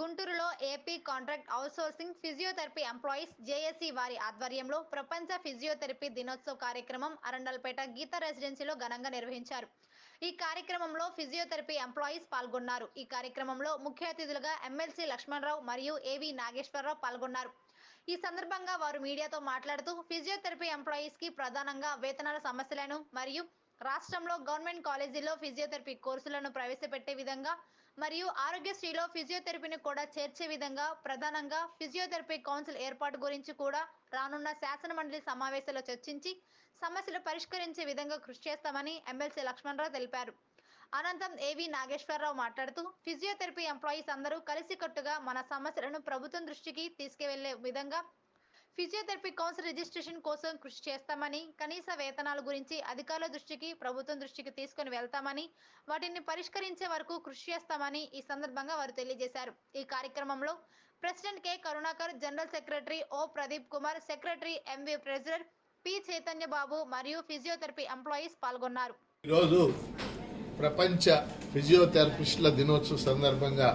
గుంటూరులో AP contract outsourcing physiotherapy employees JAC వారి ఆధ్వర్యంలో ప్రపంచ ఫిజియోథెరపీ దినోత్సవ కార్యక్రమం అరండల్పేట గీతా రెసిడెన్సీలో ఘనంగా నిర్వహించారు. ఈ కార్యక్రమంలో ఫిజియోథెరపీ ఎంప్లాయీస్ పాల్గొన్నారు. ఈ కార్యక్రమంలో ముఖ్య అతిథులుగా ఎమ్మెల్సీ లక్ష్మణరావు మరియు ఏవి నాగేశ్వరరావు పాల్గొన్నారు. ఈ సందర్భంగా వారు మీడియాతో మాట్లాడుతూ ఫిజియోథెరపీ ఎంప్లాయీస్కి ప్రధానంగా వేతనాల సమస్యలను మరియు రాష్ట్రంలో గవర్నమెంట్ కాలేజీలో ఫిజియోథెరపీ కోర్సులను ప్రవేశపెట్టే విధంగా మరియు ఆరోగ్యశ్రీలో ఫిజియోథెరపీని కూడా చేర్చే విధంగా ప్రధానంగా ఫిజియోథెరపీ కౌన్సిల్ ఏర్పాటు గురించి కూడా రానున్న శాసన మండలి సమావేశంలో చర్చించి సమస్యలు పరిష్కరించే విధంగా కృషి చేస్తామని ఎమ్మెల్సీ లక్ష్మణరావు తెలిపారు. అనంతరం ఏవి నాగేశ్వరరావు మాట్లాడుతూ ఫిజియోథెరపీ ఎంప్లాయీస్ అందరూ కలిసికట్టుగా మన సమస్యలను ప్రభుత్వం దృష్టికి తీసుకువెళ్ళే విధంగా ఫిజియోథెరపీ కౌన్సిల్ రిజిస్ట్రేషన్ కోసం కృషి చేస్తామని కనీస వేతనాల గురించి అధికారుల దృష్టికి ప్రభుత్వం దృష్టికి తీసుకుని వెళ్తామని వాటిని పరిష్కరించే వరకు కృషి చేస్తామని ఈ సందర్భంగా వారు తెలియజేశారు. ఈ కార్యక్రమంలో president K. Karunakar general secretary O. Pradeep Kumar secretary MV president P. Chaitanya Babu మరియు ఫిజియోథెరపీ ఎంప్లాయీస్ పాల్గొన్నారు. ఈరోజు ప్రపంచ ఫిజియోథెరపిస్టుల దినోత్సవ సందర్భంగా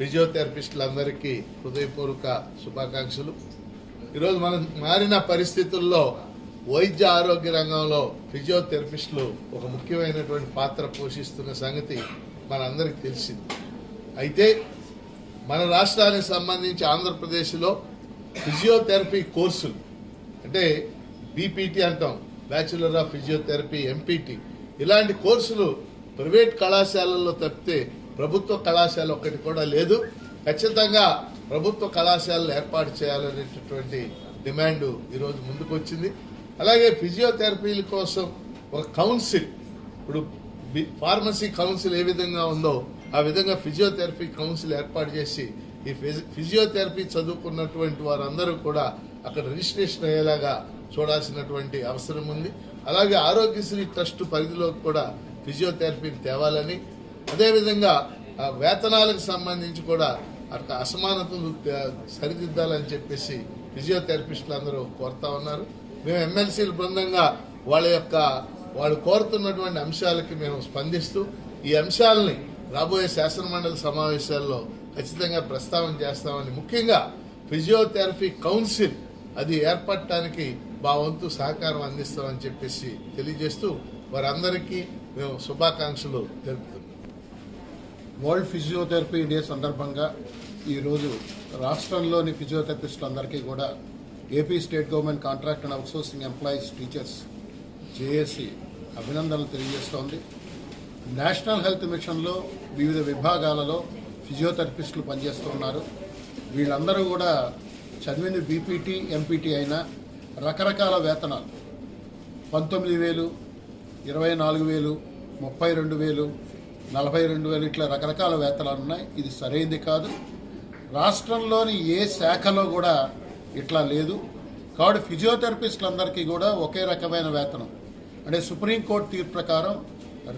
ఫిజియోథెరపిస్టులందరికీ హృదయపూర్వక శుభాకాంక్షలు. ఈరోజు మనం మారిన పరిస్థితుల్లో వైద్య ఆరోగ్య రంగంలో ఫిజియోథెరపిస్టులు ఒక ముఖ్యమైనటువంటి పాత్ర పోషిస్తున్న సంగతి మనందరికి తెలిసింది. అయితే మన రాష్ట్రానికి సంబంధించి ఆంధ్రప్రదేశ్లో ఫిజియోథెరపీ కోర్సులు అంటే బీపీటీ అంటాం బ్యాచులర్ ఆఫ్ ఫిజియోథెరపీ ఎంపీటీ ఇలాంటి కోర్సులు ప్రైవేట్ కళాశాలల్లో తప్పితే ప్రభుత్వ కళాశాల ఒకటి కూడా లేదు. ఖచ్చితంగా ప్రభుత్వ కళాశాలలు ఏర్పాటు చేయాలనేటటువంటి డిమాండ్ ఈరోజు ముందుకొచ్చింది. అలాగే ఫిజియోథెరపీల కోసం ఒక కౌన్సిల్ ఇప్పుడు ఫార్మసీ కౌన్సిల్ ఏ విధంగా ఉందో ఆ విధంగా ఫిజియోథెరపీ కౌన్సిల్ ఏర్పాటు చేసి ఈ ఫిజి- ఫిజియోథెరపీ చదువుకున్నటువంటి వారందరూ కూడా అక్కడ రిజిస్ట్రేషన్ అయ్యేలాగా చూడాల్సినటువంటి అవసరం ఉంది. అలాగే ఆరోగ్యశ్రీ ట్రస్ట్ పరిధిలోకి కూడా ఫిజియోథెరపీని తేవాలని అదేవిధంగా ఆ వేతనాలకు సంబంధించి కూడా అక్కడ అసమానతలు సరిదిద్దాలని చెప్పేసి ఫిజియోథెరపిస్టులు అందరూ కోరుతా ఉన్నారు. మేము ఎమ్మెల్సీల బృందంగా వాళ్ళ యొక్క వాళ్ళు కోరుతున్నటువంటి అంశాలకి మేము స్పందిస్తూ ఈ అంశాలని రాబోయే శాసనమండలి సమావేశాల్లో ఖచ్చితంగా ప్రస్తావన చేస్తామని ముఖ్యంగా ఫిజియోథెరపీ కౌన్సిల్ అది ఏర్పడటానికి మా వంతు సహకారం అందిస్తామని చెప్పేసి తెలియజేస్తూ వారందరికీ మేము శుభాకాంక్షలు తెలుపుతున్నాం. వరల్డ్ ఫిజియోథెరపీ డే సందర్భంగా ఈరోజు రాష్ట్రంలోని ఫిజియోథెరపిస్టులందరికీ కూడా AP state government contract and outsourcing employees teachers JAC అభినందనలు తెలియజేస్తోంది. నేషనల్ హెల్త్ మిషన్లో వివిధ విభాగాలలో ఫిజియోథెరపిస్టులు పనిచేస్తున్నారు. వీళ్ళందరూ కూడా చదివింది బీపీటీ ఎంపీటీ అయినా రకరకాల వేతనాలు. పంతొమ్మిది వేలు ఇరవై నాలుగు వేలు ముప్పై రెండు వేలు నలభై రెండు వేలు ఇట్లా రకరకాల వేతనాలు ఉన్నాయి. ఇది సరైనది కాదు. రాష్ట్రంలోని ఏ శాఖలో కూడా ఇట్లా లేదు. కాబట్టి ఫిజియోథెరపిస్టులందరికీ కూడా ఒకే రకమైన వేతనం. అంటే సుప్రీంకోర్టు తీర్పు ప్రకారం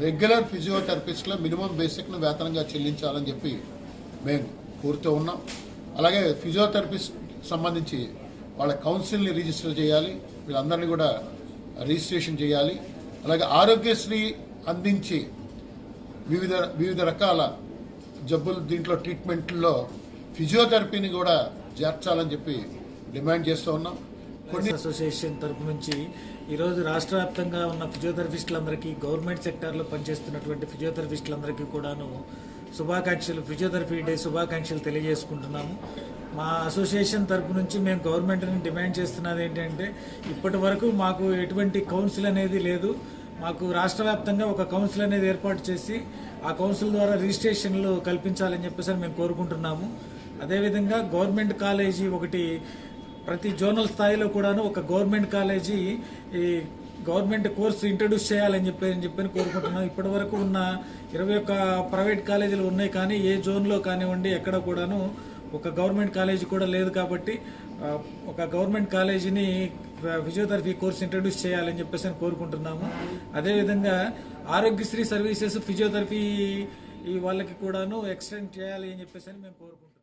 రెగ్యులర్ ఫిజియోథెరపిస్టుల మినిమం బేసిక్ను వేతనంగా చెల్లించాలని చెప్పి మేము కోరుతూ ఉన్నాం. అలాగే ఫిజియోథెరపిస్ట్ సంబంధించి వాళ్ళ కౌన్సిల్ని రిజిస్టర్ చేయాలి. వీళ్ళందరినీ కూడా రిజిస్ట్రేషన్ చేయాలి. అలాగే ఆరోగ్యశ్రీ అందించి వివిధ వివిధ రకాల జబ్బులు దీంట్లో ట్రీట్మెంట్లో ఫిజియోథెరపీని కూడా చేర్చాలని చెప్పి డిమాండ్ చేస్తూ ఉన్నాం. కొన్ని అసోసియేషన్ తరపు నుంచి ఈరోజు రాష్ట్ర వ్యాప్తంగా ఉన్న ఫిజియోథెరపిస్టులందరికీ గవర్నమెంట్ సెక్టార్లో పనిచేస్తున్నటువంటి ఫిజియోథెరపిస్టులందరికీ కూడాను శుభాకాంక్షలు ఫిజియోథెరపీ డే శుభాకాంక్షలు తెలియజేసుకుంటున్నాము. మా అసోసియేషన్ తరపు నుంచి మేము గవర్నమెంట్ని డిమాండ్ చేస్తున్నది ఏంటంటే ఇప్పటి వరకు మాకు ఎటువంటి కౌన్సిల్ అనేది లేదు. మాకు రాష్ట్ర వ్యాప్తంగా ఒక కౌన్సిల్ అనేది ఏర్పాటు చేసి ఆ కౌన్సిల్ ద్వారా రిజిస్ట్రేషన్లు కల్పించాలని చెప్పేసి అని మేము కోరుకుంటున్నాము. అదేవిధంగా గవర్నమెంట్ కాలేజీ ఒకటి ప్రతి జోనల్ స్థాయిలో కూడాను ఒక గవర్నమెంట్ కాలేజీ ఈ గవర్నమెంట్ కోర్సు ఇంట్రడ్యూస్ చేయాలని చెప్పి అని చెప్పి కోరుకుంటున్నాం ఇప్పటి వరకు ఉన్న ఇరవై ఒక్క ప్రైవేట్ కాలేజీలు ఉన్నాయి కానీ ఏ జోన్లో కానివ్వండి ఎక్కడ కూడాను ఒక గవర్నమెంట్ కాలేజీ కూడా లేదు కాబట్టి ఒక గవర్నమెంట్ కాలేజీని ఫిజియోథెరపీ కోర్స్ ఇంట్రడ్యూస్ చేయాలని చెప్పేసి అని కోరుకుంటున్నాము. అదేవిధంగా ఆరోగ్యశ్రీ సర్వీసెస్ ఫిజియోథెరపీ ఈ వాళ్ళకి కూడాను ఎక్స్టెండ్ చేయాలి అని చెప్పేసి అని మేము కోరుకుంటున్నాం